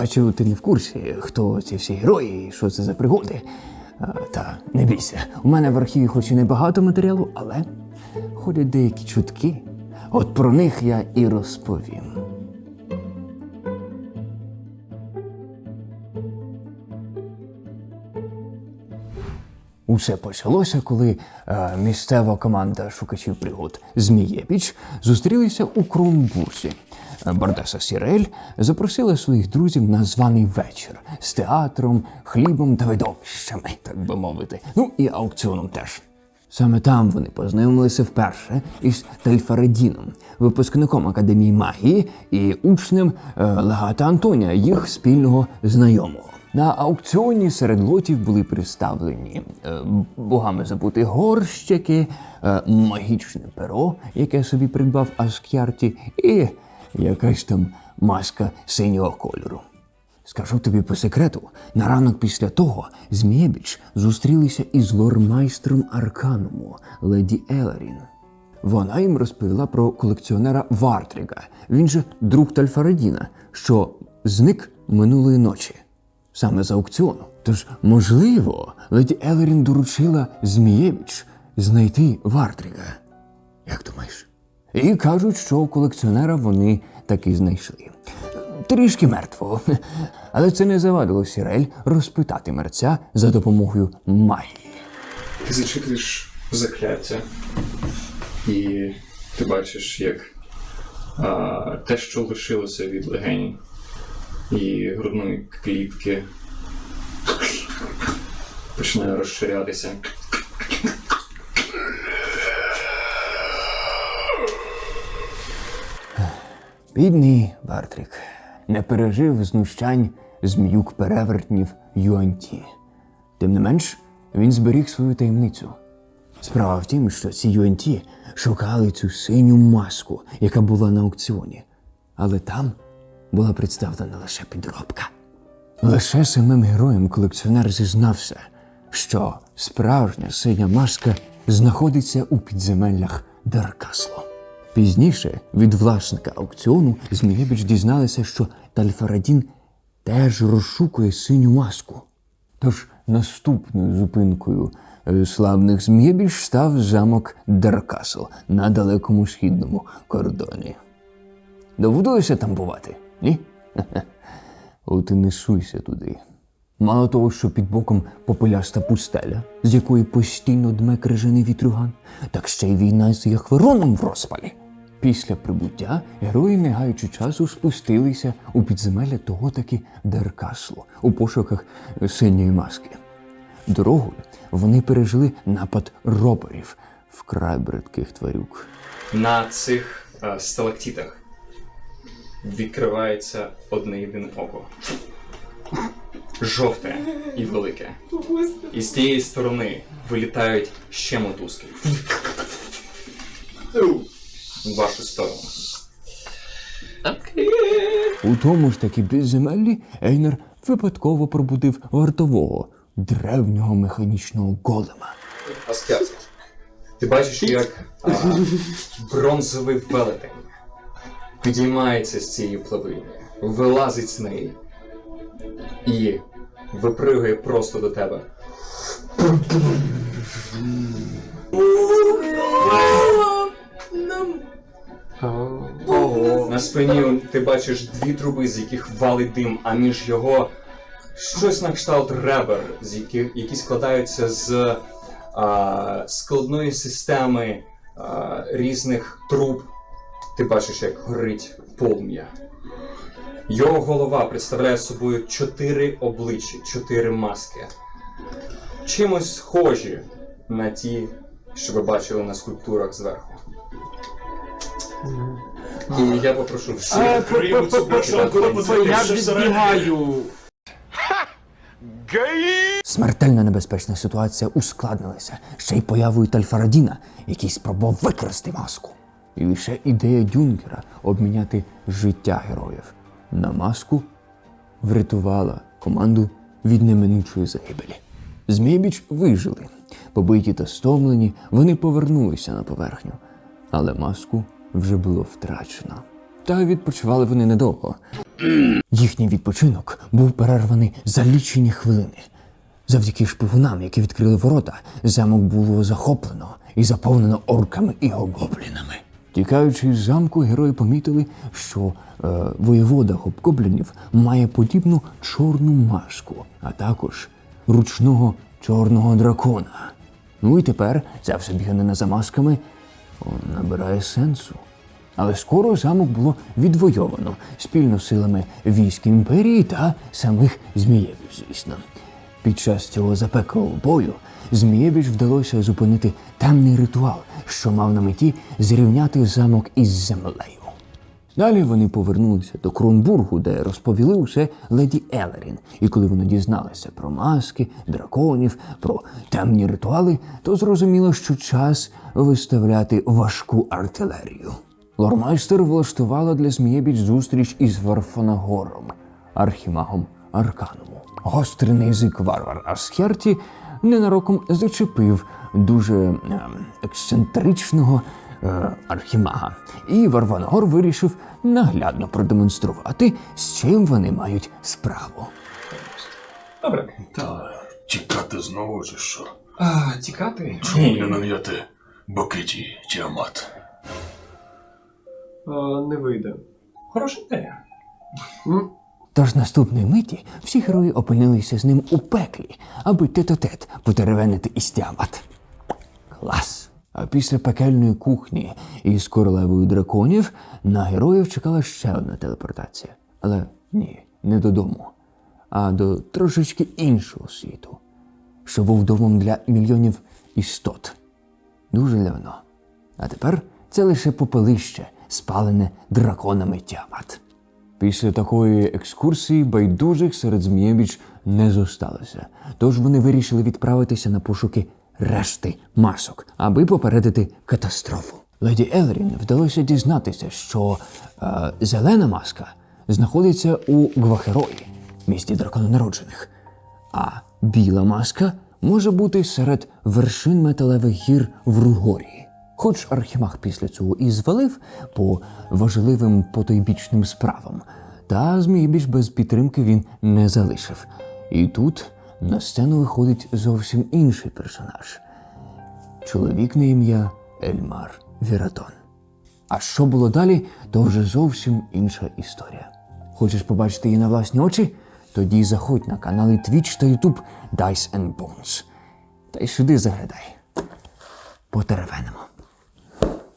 бачу, ти не в курсі, хто ці всі герої що це за пригоди. А, та не бійся, у мене в архіві хоч і небагато матеріалу, але ходять деякі чутки. От про них я і розповім. Усе почалося, коли е, місцева команда шукачів пригод Змієпіч зустрілися у Кронбурзі. Бардеса Сірель запросила своїх друзів на званий вечір з театром, хлібом та видовищами, так би мовити. Ну і аукціоном теж. Саме там вони познайомилися вперше із Тельфаредіном, випускником Академії магії і учнем е, легата Антонія, їх спільного знайомого. На аукціоні серед лотів були представлені е, богами забути горщики, е, магічне перо, яке собі придбав Аскярті, і якась там маска синього кольору. Скажу тобі по секрету, на ранок після того Змієбіч зустрілися із лормайстром Аркануму, леді Еларін. Вона їм розповіла про колекціонера Вартріга, він же друг Тальфаредіна, що зник минулої ночі, саме з аукціону. Тож, можливо, леді Еларін доручила Змієбіч знайти Вартріга. Як думаєш? І кажуть, що у колекціонера вони таки знайшли. Трішки мертвого. Але це не завадило Сірель розпитати мерця за допомогою магії. Ти зачитуєш закляття, і ти бачиш, як а, те, що лишилося від легені і грудної клітки, починає розширятися. Бідний Бартрік не пережив знущань зміюк перевертнів Юанті. Тим не менш, він зберіг свою таємницю. Справа в тім, що ці Юанті шукали цю синю маску, яка була на аукціоні. Але там була представлена лише підробка. Лише самим героям колекціонер зізнався, що справжня синя маска знаходиться у підземеллях Даркасло. Пізніше від власника аукціону Змієбіч дізналися, що Тальфарадін теж розшукує синю маску. Тож наступною зупинкою е, славних Змієбіч став замок Даркасл на далекому східному кордоні. Доводилося там бувати? Ні? От і не суйся туди. Мало того, що під боком попеляста пустеля, з якої постійно дме крижаний вітрюган, так ще й війна з Яхвероном в розпалі. Після прибуття герої, не гаючи часу, спустилися у підземелля того таки Деркаслу у пошуках синьої маски. Дорогою вони пережили напад роберів вкрай бридких тварюк. На цих е, сталактитах відкривається одне єдине око. Жовте і велике. І з тієї сторони вилітають ще мотузки. В вашу сторону. У тому ж таки підземеллі Ейнер випадково пробудив вартового древнього механічного голема. Аскят. Ти бачиш, як а, бронзовий велетень підіймається з цієї плавини, вилазить з неї і випригує просто до тебе. На спині ти бачиш дві труби, з яких валить дим, а між його щось на кшталт ребер, з які, які складаються з а, складної системи а, різних труб. Ти бачиш, як горить полум'я. Його голова представляє собою чотири обличчя, чотири маски. Чимось схожі на ті, що ви бачили на скульптурах зверху. І я попрошу всіх Я подивитися всередині. відбігаю. Смертельно небезпечна ситуація ускладнилася ще й появою Тальфарадіна, який спробував викрасти маску. І лише ідея Дюнкера обміняти життя героїв на маску врятувала команду від неминучої загибелі. Змієбіч вижили. Побиті та стомлені, вони повернулися на поверхню, але маску вже було втрачено. Та відпочивали вони недовго. Їхній відпочинок був перерваний за лічені хвилини. Завдяки шпигунам, які відкрили ворота, замок було захоплено і заповнено орками і гоблінами. Тікаючи з замку, герої помітили, що е, воєвода хобгоблінів має подібну чорну маску, а також ручного чорного дракона. Ну і тепер все бігане за масками набирає сенсу. Але скоро замок було відвойовано спільно силами військ імперії та самих Змієвів, звісно. Під час цього запеклого бою Змієвіч вдалося зупинити темний ритуал, що мав на меті зрівняти замок із землею. Далі вони повернулися до Кронбургу, де розповіли усе леді Елерін. І коли вони дізналися про маски, драконів, про темні ритуали, то зрозуміло, що час виставляти важку артилерію. Лормайстер влаштувала для Змієбіч зустріч із Варфанагором, архімагом Аркануму. Гострий язик варвар Асхерті ненароком зачепив дуже ем, ексцентричного е, архімага. І Варванагор вирішив наглядно продемонструвати, з чим вони мають справу. Добре. Та тікати знову чи що? А, тікати? Чому не нав'яти Бокиті Тіамат? А, не вийде. Хороша ідея. М? Тож наступної миті всі герої опинилися з ним у пеклі, аби тет-о-тет потеревенити із Тіамат. Клас! А після пекельної кухні із королевою драконів на героїв чекала ще одна телепортація. Але ні, не додому, а до трошечки іншого світу, що був домом для мільйонів істот. Дуже давно. А тепер це лише попелище, спалене драконами Тіамат. Після такої екскурсії байдужих серед Змієвич не зосталося, тож вони вирішили відправитися на пошуки решти масок, аби попередити катастрофу. Леді Елрін вдалося дізнатися, що е, зелена маска знаходиться у Гвахерої, місті дракононароджених, а біла маска може бути серед вершин металевих гір в Ругорії. Хоч Архімаг після цього і звалив по важливим потойбічним справам, та Змієбіч без підтримки він не залишив. І тут на сцену виходить зовсім інший персонаж чоловік на ім'я Ельмар Віратон. А що було далі, то вже зовсім інша історія. Хочеш побачити її на власні очі? Тоді заходь на канали Twitch та YouTube Dice and Bones. Та й сюди заглядай. Потеревенимо.